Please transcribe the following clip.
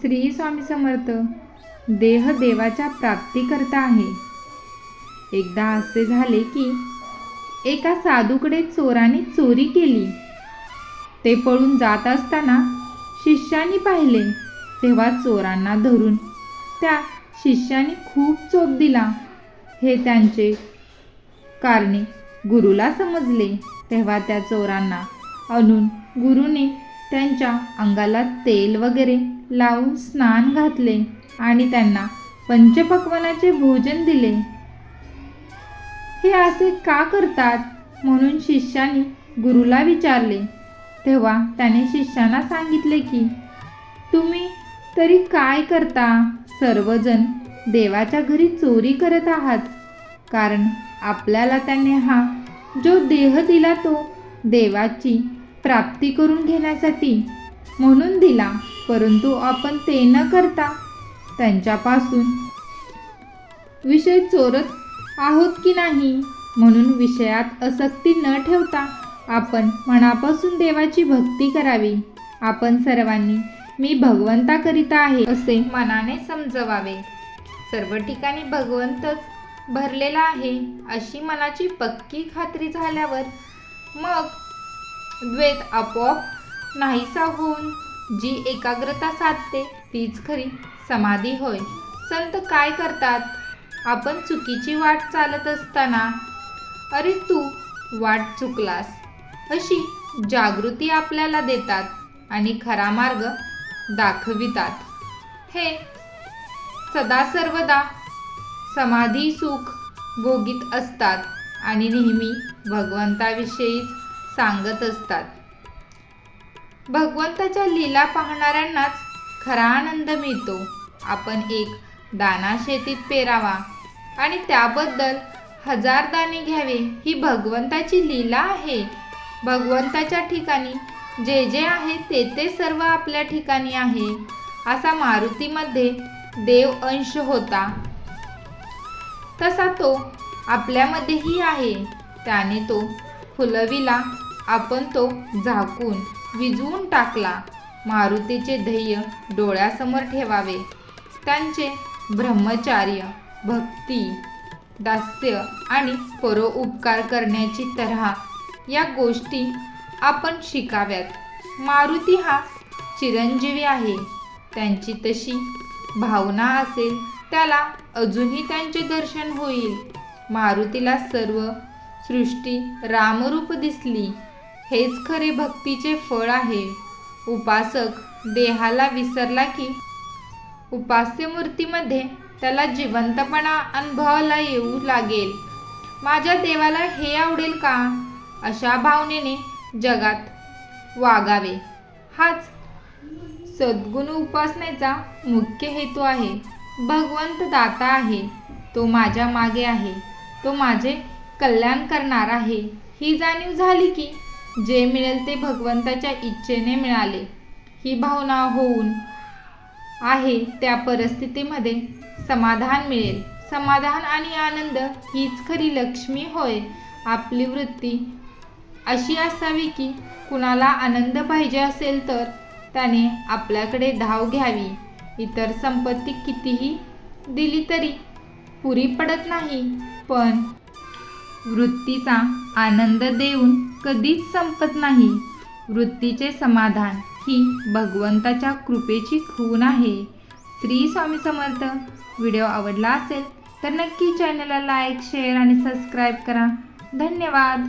श्री स्वामी समर्थ देह देवाच्या प्राप्तीकरता आहे. एकदा असे झाले की एका साधूकडे चोराने चोरी केली. ते पळून जात असताना शिष्यानी पाहिले तेव्हा चोरांना धरून त्या शिष्याने खूप चोप दिला. हे त्यांचे कारणे गुरुला समजले. तेव्हा त्या चोरांना आणून गुरुने त्यांच्या अंगाला तेल वगैरे लावून स्नान घातले आणि त्यांना पंचपक्वनाचे भोजन दिले. हे असे का करतात? म्हणून शिष्याने गुरुला विचारले. तेव्हा त्याने शिष्यांना सांगितले की तुम्ही तरी काय करता? सर्वजण देवाच्या घरी चोरी करत आहात. कारण आपल्याला त्याने हा जो देह दिला तो देवाची प्राप्ती करून घेण्यासाठी. म्हणून दिला परंतु आपण ते न करता त्यांच्यापासून विषय चोरत आहोत की नाही? म्हणून विषयात आसक्ती न ठेवता आपण मनापासून देवाची भक्ती करावी. आपण सर्वांनी मी भगवंताकरिता आहे असे मनाने समजवावे. सर्व ठिकाणी भगवंतच भरलेला आहे अशी मनाची पक्की खात्री झाल्यावर मग द्वैत आपोआप नाहीसा होऊन जी एकाग्रता साधते तीच खरी समाधी होय. संत काय करतात? आपण चुकीची वाट चालत असताना अरे तू वाट चुकलास. अशी जागृती आपल्याला देतात आणि खरा मार्ग दाखवितात. हे सदा सर्वदा समाधी सुख भोगीत असतात आणि नेहमी भगवंताविषयीच सांगत असतात. भगवंताच्या लीला पाहणाऱ्यांनाच खरा आनंद मिळतो. आपण एक दाना शेतीत पेरावा आणि त्याबद्दल हजार दाणे घ्यावे ही भगवंताची लीला आहे. भगवंताच्या ठिकाणी जे जे आहे ते ते सर्व आपल्या ठिकाणी आहे असा मारुतीमध्ये देव अंश होता. तसा तो आपल्यामध्येही आहे. त्याने तो फुलविला आपण तो झाकून विजवून टाकला. मारुतीचे ध्येय डोळ्यासमोर ठेवावे. त्यांचे ब्रह्मचार्य भक्ती दास्य आणि परोउपकार करण्याची तऱ्हा या गोष्टी आपण शिकाव्यात. मारुती हा चिरंजीवी आहे. त्यांची तशी भावना असेल त्याला अजूनही त्यांचे दर्शन होईल. मारुतीला सर्व सृष्टी रामरूप दिसली. हेच खरे भक्तीचे फळ आहे. उपासक देहाला विसरला की? उपास्य मूर्तीमध्ये त्याला जिवंतपणा अनुभवाला येऊ लागेल. माझ्या देवाला हे आवडेल का? अशा भावनेने जगात वागावे. हाच सद्गुण उपासनेचा मुख्य हेतू आहे. भगवंत दाता आहे. तो माझ्या मागे आहे. तो माझे कल्याण करणार आहे. ही जाणीव झाली की जे मिळेल ते भगवंताच्या इच्छेने मिळाले. ही भावना होऊन आहे त्या परिस्थितीमध्ये समाधान मिळेल. समाधान आणि आनंद हीच खरी लक्ष्मी होय. आपली वृत्ती अशी असावी की कुणाला आनंद पाहिजे असेल तर त्याने आपल्याकडे धाव घ्यावी. इतर संपत्ती कितीही दिली तरी पुरी पडत नाही पण वृत्तीचा आनंद देऊन कधीच संपत नाही. वृत्तीचे समाधान ही भगवंताच्या कृपेची खून आहे. श्री स्वामी समर्थ व्हिडिओ आवडला असेल तर नक्की चॅनलला लाईक शेअर आणि सबस्क्राईब करा. धन्यवाद.